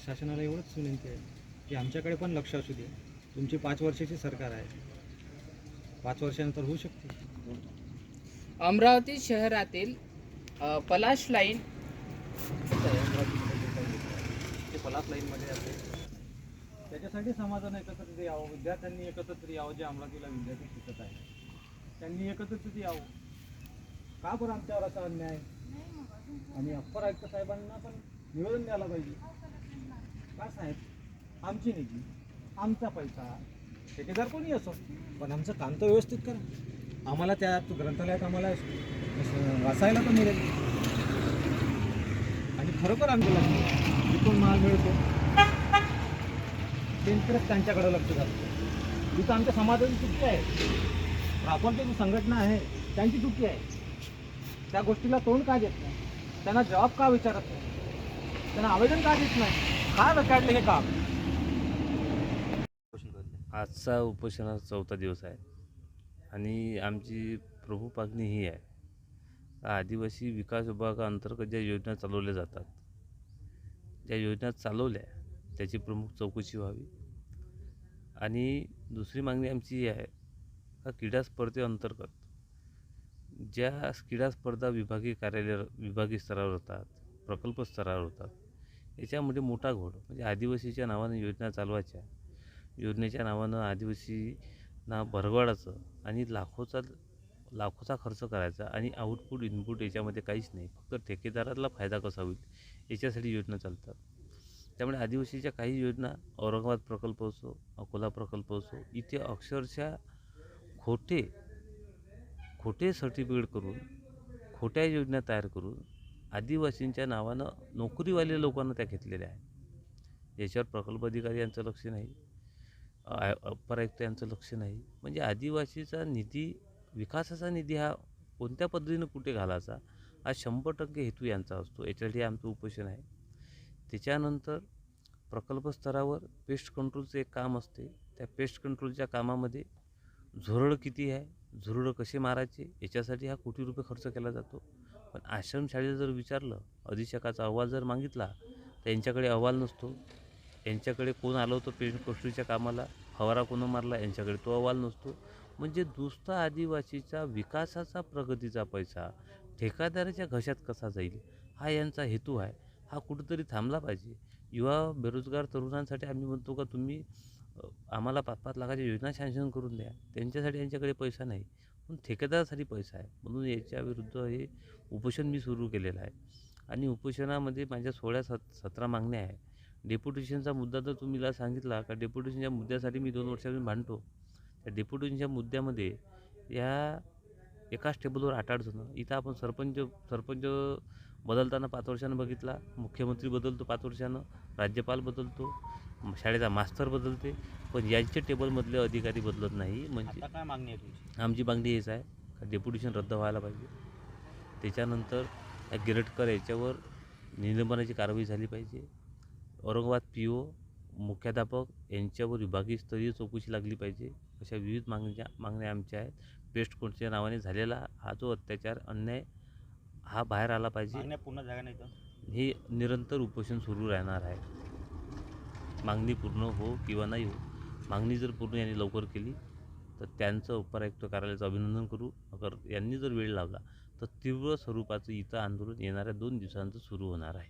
शासनाला एवढंच विनंती आहे की आमच्याकडे पण लक्ष असू दे. तुमची पाच वर्षाची सरकार आहे. पाच वर्षानंतर होऊ शकते. अमरावती शहरातील पलाश लाईन ते पलास लाईनमध्ये असेल त्याच्यासाठी समाजाने एकत्रित यावं विद्यार्थ्यांनी एकत्रित यावं जे अमरावतीला विद्यार्थी शिकत आहे त्यांनी एकत्रित यावं. का बरं आमच्यावर असा अन्याय? आम्ही अप्पर आयुक्त साहेबांना पण निवेदन द्यायला पाहिजे. का साहेब? आमची निधी आमचा पैसा. ठेकेदार कोणी असो. पण आमचं काम तर व्यवस्थित करा. आम्हाला त्या ग्रंथालयात आम्हाला वाचायला पण मिळेल. आणि खरोखर आमच्या लक्ष जिथून माल मिळतो. त्यांच्याकडे त्यांच्याकडे लक्ष घालतो तिथं आमच्या समाजाची चुकी आहे. प्रॉपरची जी संघटना आहे त्यांची चुकी आहे. त्या गोष्टीला तोंड का देत नाही? त्यांना जबाब का विचारत नाही? त्यांना आवेदन का देत नाही? का हे काम. आजचा उपोषणाचा चौथा दिवस आहे. आणि आमची प्रमुख मागणी ही आहे. आदिवासी विकास विभागाअंतर्गत ज्या योजना चालवल्या जातात ज्या योजना चालवल्या त्याची प्रमुख चौकशी व्हावी. आणि दुसरी मागणी आमची ही आहे का क्रीडा स्पर्धेअंतर्गत ज्या क्रीडा स्पर्धा विभागीय कार्यालय विभागीय स्तरावर होतात प्रकल्प स्तरावर होतात याच्यामध्ये मोठा घोड. म्हणजे आदिवासीच्या नावानं योजना चालवायच्या. योजनेच्या नावानं आदिवासींना भरगवाडाचं आणि लाखोचा लाखोचा खर्च करायचा आणि आउटपुट इनपुट याच्यामध्ये काहीच नाही. फक्त ठेकेदाराला फायदा कसा होईल याच्यासाठी योजना चालतात. त्यामुळे आदिवासीच्या काही योजना औरंगाबाद प्रकल्प असो अकोला प्रकल्प असो इथे अक्षरशः खोटे खोटे सर्टिफिकेट करून खोट्या योजना तयार करून आदिवासींच्या नावानं नोकरीवाले लोकांना त्या घेतलेल्या आहेत. याच्यावर प्रकल्प अधिकारी यांचं लक्ष नाही. आय- आयुक्त यांचं लक्ष नाही. म्हणजे आदिवासीचा निधी विकासाचा निधी हा कोणत्या पद्धतीनं कुठे घालायचा हा शंभर टक्के हेतू यांचा असतो. याच्यासाठी आमचं उपोषण आहे. त्याच्यानंतर प्रकल्प स्तरावर पेस्ट कंट्रोलचं एक काम असते. त्या पेस्ट कंट्रोलच्या कामामध्ये झुरळ किती आहे झुरळ कसे मारायचे याच्यासाठी हा कोटी रुपये खर्च केला जातो. पण आश्रमशाळेला जर विचारलं अधीक्षकाचा अहवाल जर मागितला तर यांच्याकडे अहवाल नसतो. यांच्याकडे कोण आलं होतं पेंट कोष्टीच्या कामाला? फवारा कोण मारला? यांच्याकडे तो अहवाल नसतो. म्हणजे नुसता आदिवासीचा विकासाचा प्रगतीचा पैसा ठेकादाराच्या घशात कसा जाईल? हा यांचा हेतू आहे. हा कुठंतरी थांबला पाहिजे. युवा बेरोजगार तरुणांसाठी आम्ही म्हणतो का तुम्ही आम्हाला पाच पाच लाखाच्या योजना सँक्शन करून द्या. त्यांच्यासाठी यांच्याकडे पैसा नाही. पण ठेकेदारासाठी पैसा आहे. म्हणून याच्या विरुद्ध हे उपोषण मी सुरू केलेलं आहे. आणि उपोषणामध्ये माझ्या सोळा सत सतरा मागण्या आहे. डेप्युटेशनचा मुद्दा तर तुम्हीला सांगितला का डेप्युटेशनच्या मुद्द्यासाठी मी दोन वर्षापासून मांडतो त्या डेप्युटेशनच्या मुद्द्यामध्ये या एकाच टेबलवर आठ आठ इथं आपण सरपंच सरपंच बदलताना पाच वर्षानं बघितला मुख्यमंत्री बदलतो पाच वर्षानं राज्यपाल बदलतो शाळेचा मास्तर बदलते पण यांच्या टेबलमधले अधिकारी बदलत नाही. म्हणजे काय मागणी आहे आमची मागणी हेच आहे का डेप्युटेशन रद्द व्हायला पाहिजे. त्याच्यानंतर या गिरटकर याच्यावर निलंबनाची कारवाई झाली पाहिजे. औरंगाबाद पी ओ मुख्याध्यापक यांच्यावर विभागीय स्तरीय चौकशी लागली पाहिजे. अशा विविध मागण्या मागण्या आमच्या आहेत. पेस्ट कोणच्या नावाने झालेला हा जो अत्याचार अन्याय हा बाहेर आला पाहिजे. मागण्या पूर्ण झाल्या नाही तर हे निरंतर उपोषण सुरू राहणार आहे. मागणी पूर्ण हो किंवा नाही हो मागणी जर पूर्ण यांनी लवकर केली तर त्यांचं उपरायुक्त कार्यालयाचं अभिनंदन करू. अगर यांनी जर वेळ लावला तर तीव्र स्वरूपाचं इथं आंदोलन येणाऱ्या दोन दिवसांचं सुरू होणार आहे.